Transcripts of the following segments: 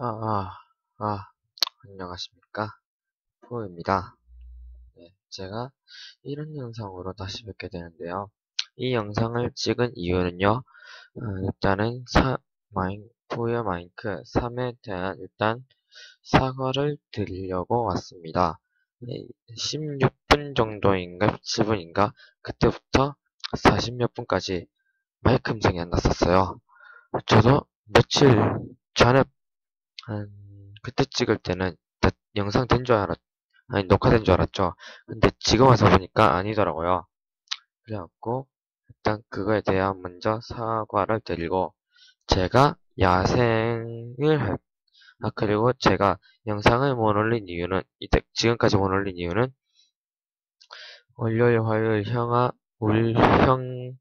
아, 아, 아, 안녕하십니까. 포입니다. 네, 제가 이런 영상으로 다시 뵙게 되는데요. 이 영상을 찍은 이유는요, 어, 일단은 사, 마인, 포의 마인크 3에 대한 일단 사과를 드리려고 왔습니다. 네, 16분 정도인가, 17분인가, 그때부터 40몇 분까지 마이크 음성이 안 났었어요. 저도 며칠 전에 한 그때 찍을 때는 다 영상 된 줄 알았 아니 녹화된 줄 알았죠. 근데 지금 와서 보니까 아니더라고요. 그래갖고 일단 그거에 대한 먼저 사과를 드리고 제가 야생을 할, 아 그리고 제가 영상을 못 올린 이유는 이때 지금까지 못 올린 이유는 월요일 화요일 형아 울형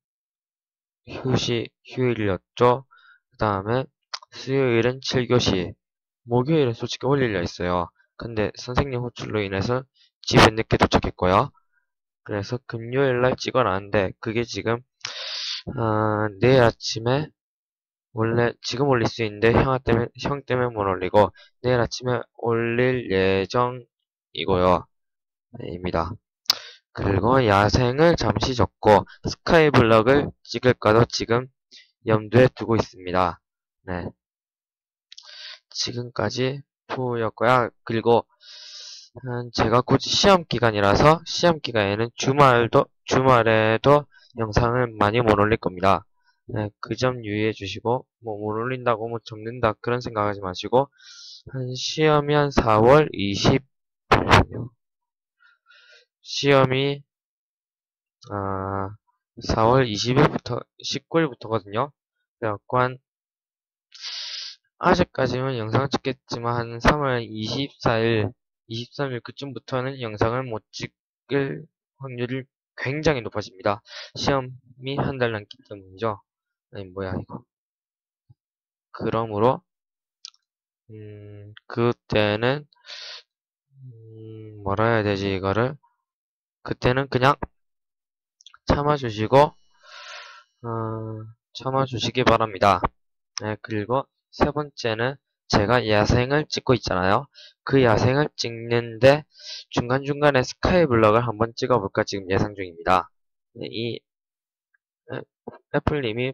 휴시 휴일이었죠. 그 다음에 수요일은 7교시 목요일은 솔직히 올리려 했어요. 근데 선생님 호출로 인해서 집에 늦게 도착했고요. 그래서 금요일날 찍어놨는데 그게 지금 어, 내일 아침에 원래 지금 올릴 수 있는데 형 때문에 형 때문에 못 올리고 내일 아침에 올릴 예정이고요. 네, 입니다. 그리고 야생을 잠시 접고 스카이블럭을 찍을까도 지금 염두에 두고 있습니다. 네. 지금까지 푸였고요. 그리고 음, 제가 곧 시험 기간이라서 시험 기간에는 주말도 주말에도 영상을 많이 못 올릴 겁니다. 네, 그 점 유의해 주시고 뭐 못 올린다고 뭐 접는다 그런 생각하지 마시고 한 시험이 한 4월 20 시험이 아 4월 20일부터 19일부터거든요. 그래갖고 한 아직까지는 영상을 찍겠지만 한 3월 24일, 23일 그쯤부터는 영상을 못 찍을 확률이 굉장히 높아집니다. 시험이 한 달 남기 때문이죠. 아니 뭐야 이거. 그러므로 음, 그때는 음, 뭐라 해야 되지 이거를 그때는 그냥 참아주시고 어, 참아주시기 바랍니다. 네, 그리고 세 번째는 제가 야생을 찍고 있잖아요. 그 야생을 찍는데 중간중간에 스카이블럭을 한번 찍어볼까 지금 예상 중입니다. 네, 이 애플님이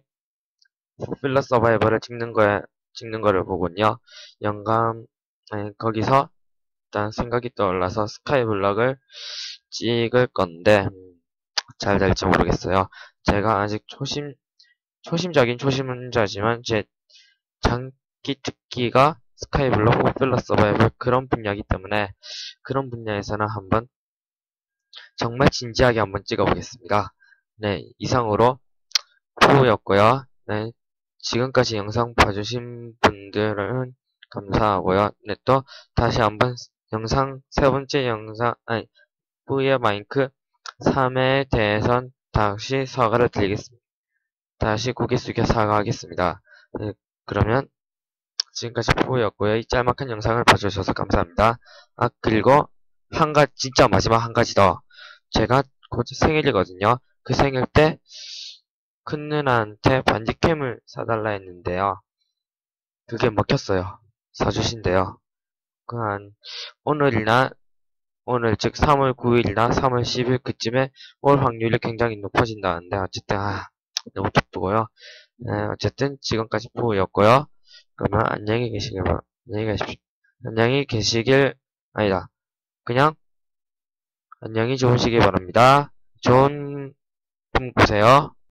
필러 서바이벌을 찍는 거에 찍는 거를 보군요. 영감 네, 거기서 일단 생각이 떠올라서 스카이블럭을 찍을 건데 음, 잘 될지 모르겠어요. 제가 아직 초심 초심적인 초심자지만 제 장기 특기가 스카이블록 호플러 서바이벌 그런 분야이기 때문에 그런 분야에서는 한번 정말 진지하게 한번 찍어보겠습니다. 네, 이상으로 푸우였고요. 네, 지금까지 영상 봐주신 분들은 감사하고요. 네, 또 다시 한번 영상 세 번째 영상 아니 푸우의 마인크 3회에 대해선 다시 사과를 드리겠습니다. 다시 고개 숙여 사과하겠습니다. 네, 그러면 지금까지 포고였고요. 이 짤막한 영상을 봐주셔서 감사합니다. 아 그리고 한 가지 진짜 마지막 한 가지 더 제가 곧 생일이거든요. 그 생일 때 큰 누나한테 반지캠을 사달라 했는데요. 그게 먹혔어요. 사주신대요. 그한 오늘이나 오늘 즉 3월 9일이나 3월 10일 그쯤에 올 확률이 굉장히 높아진다는데 어쨌든 아 너무 기쁘고요. 네, 어쨌든 지금까지 포우였고요. 그러면 안녕히 계시길 바, 안녕히 계십시오. 안녕히 계시길 아니다. 그냥 안녕히 주무시길 바랍니다. 좋은 꿈 꾸세요.